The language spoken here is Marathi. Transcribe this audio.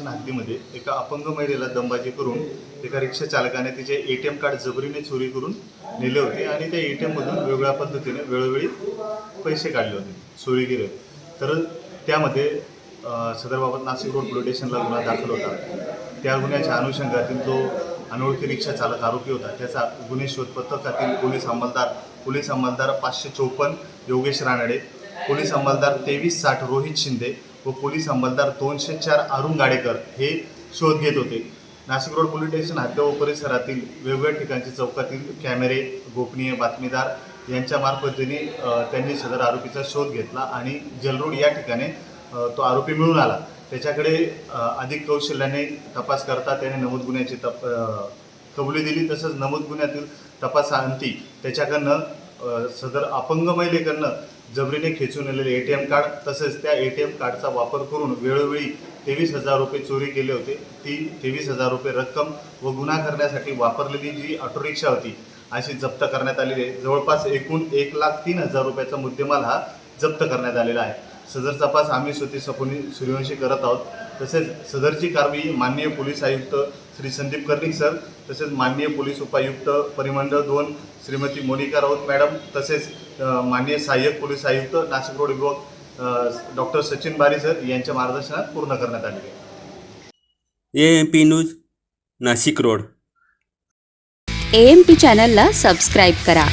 हद्दीमध्ये एका अपंग महिलेला दमबाजी करून एका रिक्षा चालकाने तिचे ए टी एम कार्ड जबरीने चोरी करून नेले होते आणि त्या ए टी एममधून वेगवेगळ्या पद्धतीने वेळोवेळी पैसे काढले होते चोरी केले तर त्यामध्ये सदरबाबत नाशिक रोड पोलीस स्टेशनला गुन्हा दाखल होता. त्या गुन्ह्याच्या अनुषंगातील जो अनोळखी रिक्षा चालक आरोपी होता त्याचा गुन्हे शोध पथकातील पोलीस अंमलदार पोलीस अंमलदार पाचशे चौपन्न योगेश रानडे पोलीस अंमलदार तेवीस साठ रोहित शिंदे व पोलीस अंमलदार दोनशे चार अरुण गाडेकर हे शोध घेत होते. नाशिक रोड पोलीस स्टेशन हद्द व परिसरातील वेगवेगळ्या ठिकाणचे चौकातील कॅमेरे गोपनीय बातमीदार यांच्या मार्फतीने त्यांनी सदर आरोपीचा शोध घेतला आणि जलरोड या ठिकाणी तो आरोपी मिळून आला. त्याच्याकडे अधिक कौशल्याने तपास करता त्याने नमूद गुन्ह्याची तप कबुली दिली. तसंच नमूद गुन्ह्यातील तपासाअंती त्याच्याकडनं सदर अपंग महिलेकडनं जबरीने खेचून नेलेले ए टी एम कार्ड तसेच त्या ए टी एम कार्डचा वापर करून वेळोवेळी तेवीस हजार रुपये चोरी केले होते. ती तेवीस हजार रुपये रक्कम व गुन्हा करण्यासाठी वापरलेली जी ऑटोरिक्षा होती अशी जप्त करण्यात आलेली आहे. जवळपास एकूण एक लाख तीन हजार रुपयाचा मुद्देमाल हा जप्त करण्यात आलेला आहे. सदर तपास आम्ही स्वतः सपोनी सूर्यवंशी करत आहोत. तसेच सदरची कारवाई माननीय पोलीस आयुक्त श्री संदीप कर्णिक सर तसेच माननीय पोलीस उपायुक्त परिमंडळ दोन श्रीमती मोनिका राऊत मॅडम तसेच माननीय सहाय्यक पोलीस आयुक्त नाशिक रोड विभाग डॉक्टर सचिन बारी सर यांच्या मार्गदर्शनात पूर्ण करण्यात आहे. A M P news Nashik road. A M P चॅनलला सबस्क्राईब करा.